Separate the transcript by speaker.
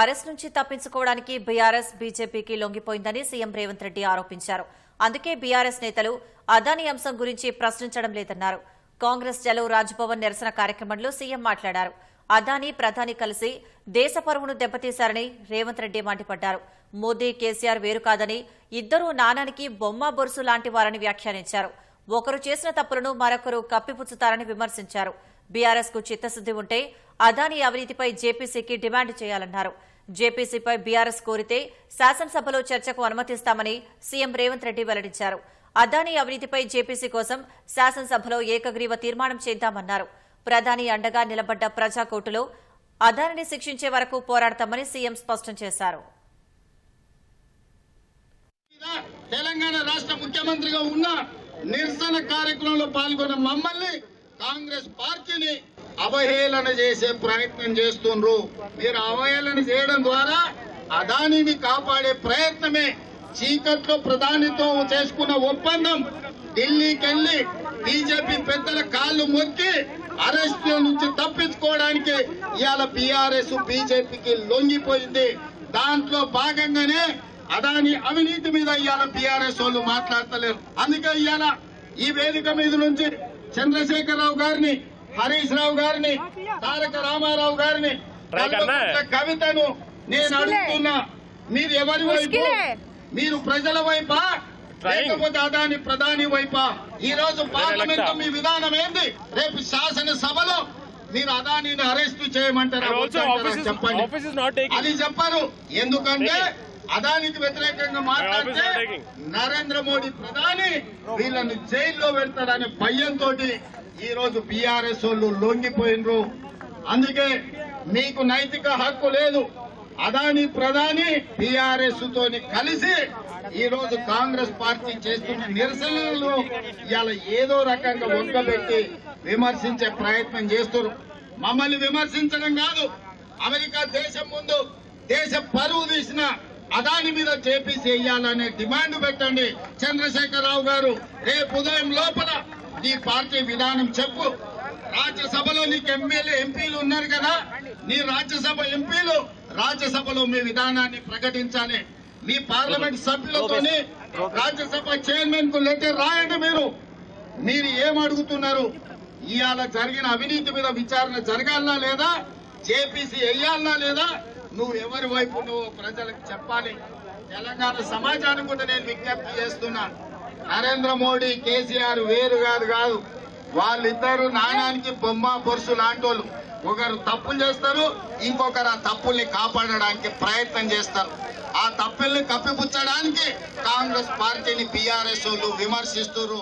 Speaker 1: Arrest నుంచి తప్పించుకోవడానికి BRS బీజేపీకి లొంగిపోయిందని సీఎం రేవంత్ రెడ్డి ఆరోపించారు. అందుకే బీఆర్ఎస్ నేతలు అదాని అంశం గురించి ప్రశ్నించడం లేదన్నారు. కాంగ్రెస్ జలో రాజ్భవన్ నిరసన కార్యక్రమంలో సీఎం మాట్లాడారు. అదాని ప్రధాని కలిసి దేశ పరువును దెబ్బతీశారని రేవంత్ రెడ్డి మండిపడ్డారు. మోదీ కేసీఆర్ వేరు కాదని ఇద్దరూ నానానికి బొమ్మ బొరుసు లాంటి వారని వ్యాఖ్యానించారు. ఒకరు చేసిన తప్పులను మరొకరు కప్పిపుచ్చుతారని విమర్శించారు. బీఆర్ఎస్కు చిత్తశుద్ది ఉంటే అదాని అవినీతిపై జేపీసీకి డిమాండ్ చేయాలన్నారు. జేపీసీపై బీఆర్ఎస్ కోరితే శాసనసభలో చర్చకు అనుమతిస్తామని సీఎం రేవంత్ రెడ్డి వెల్లడించారు. అదాని అవినీతిపై జేపీసీ కోసం శాసనసభలో ఏకగ్రీవ తీర్మానం చేద్దామన్నారు. ప్రధాని అండగా నిలబడ్డ ప్రజాకోర్టులో అదానిని శిక్షించే వరకు పోరాడతామని సీఎం స్పష్టం చేశారు.
Speaker 2: తెలంగాణ రాష్ట్ర ముఖ్యమంత్రిగా ఉన్న నిరసన కార్యక్రమంలో పాల్గొన్న మమ్మల్ని కాంగ్రెస్ పార్టీని అవహేళన చేసే ప్రయత్నం చేస్తుండ్రు. మీరు అవహేళన చేయడం ద్వారా అదానిని కాపాడే ప్రయత్నమే చీకట్లో ప్రధానితో చేసుకున్న ఒప్పందం. ఢిల్లీకి వెళ్ళి బీజేపీ పెద్దల కాళ్ళు మొక్కి అరెస్ట్ నుంచి తప్పించుకోవడానికి ఇవాళ బీఆర్ఎస్ బీజేపీకి లొంగిపోయింది. దాంట్లో భాగంగానే అదాని అవినీతి మీద ఇవాళ బీఆర్ఎస్ వాళ్ళు మాట్లాడతలేరు. అందుకే ఇవాళ ఈ వేదిక మీద నుంచి చంద్రశేఖరరావు గారిని హరీష్ రావు గారిని తారక రామారావు గారిని కవితను నేను అడుగుతున్నా. మీరు ఎవరి వైపు? మీరు ప్రజల వైపా. లేకపోతే అదాని ప్రధాని వైపా? ఈ రోజు పార్లమెంట్. మీ విధానం ఏంది? రేపు శాసనసభలో మీరు అదానిని అరెస్ట్ చేయమంటారా? చెప్పండి. అది చెప్పరు. ఎందుకంటే అదానికి వ్యతిరేకంగా మాట్లాడితే. నరేంద్ర మోడీ ప్రధాని వీళ్ళని జైల్లో పెడతాడనే భయంతో ఈ రోజు బీఆర్ఎస్ వాళ్ళు లొంగిపోయినరు. అందుకే మీకు నైతిక హక్కు లేదు. అదాని ప్రధాని బీఆర్ఎస్ తోని కలిసి ఈ రోజు కాంగ్రెస్ పార్టీ చేస్తున్న నిరసనలు ఇవాళ ఏదో రకంగా ఒక్కబెట్టి విమర్శించే ప్రయత్నం చేస్తున్నారు మమ్మల్ని విమర్శించడం కాదు. అమెరికా దేశం ముందు దేశ పరువు తీసిన అదాని మీద చేపీసీ వేయాలనే డిమాండ్ పెట్టండి చంద్రశేఖరరావు గారు. రేపు ఉదయం లోపల నీ పార్టీ విధానం చెప్పు. రాజ్యసభలో నీకు ఎమ్మెల్యే ఎంపీలు ఉన్నారు కదా. నీ రాజ్యసభ ఎంపీలు రాజ్యసభలో మీ విధానాన్ని ప్రకటించాలి. మీ పార్లమెంట్ సభ్యులతోని రాజ్యసభ చైర్మన్కు లెటర్ రాయండి మీరు. మీరు ఏమడుగుతున్నారు ఇవాళ జరిగిన అవినీతి మీద విచారణ జరగాలనా లేదా? జేపీసీ వేయాలనా లేదా? నువ్వు ఎవరి వైపు నువ్వు ప్రజలకు చెప్పాలి? తెలంగాణ సమాజానికి కూడా నేను విజ్ఞప్తి చేస్తున్నాను నరేంద్ర మోడీ కేసీఆర్ వేరు కాదు కాదు. వాళ్ళిద్దరు నాణానికి బొమ్మ పొరుసు లాంటి వాళ్ళు ఒకరు తప్పులు చేస్తారు ఇంకొకరు ఆ తప్పుల్ని కాపాడడానికి ప్రయత్నం చేస్తారు. ఆ తప్పుల్ని కప్పిపుచ్చడానికి కాంగ్రెస్ పార్టీని బీఆర్ఎస్ వాళ్ళు విమర్శిస్తున్నారు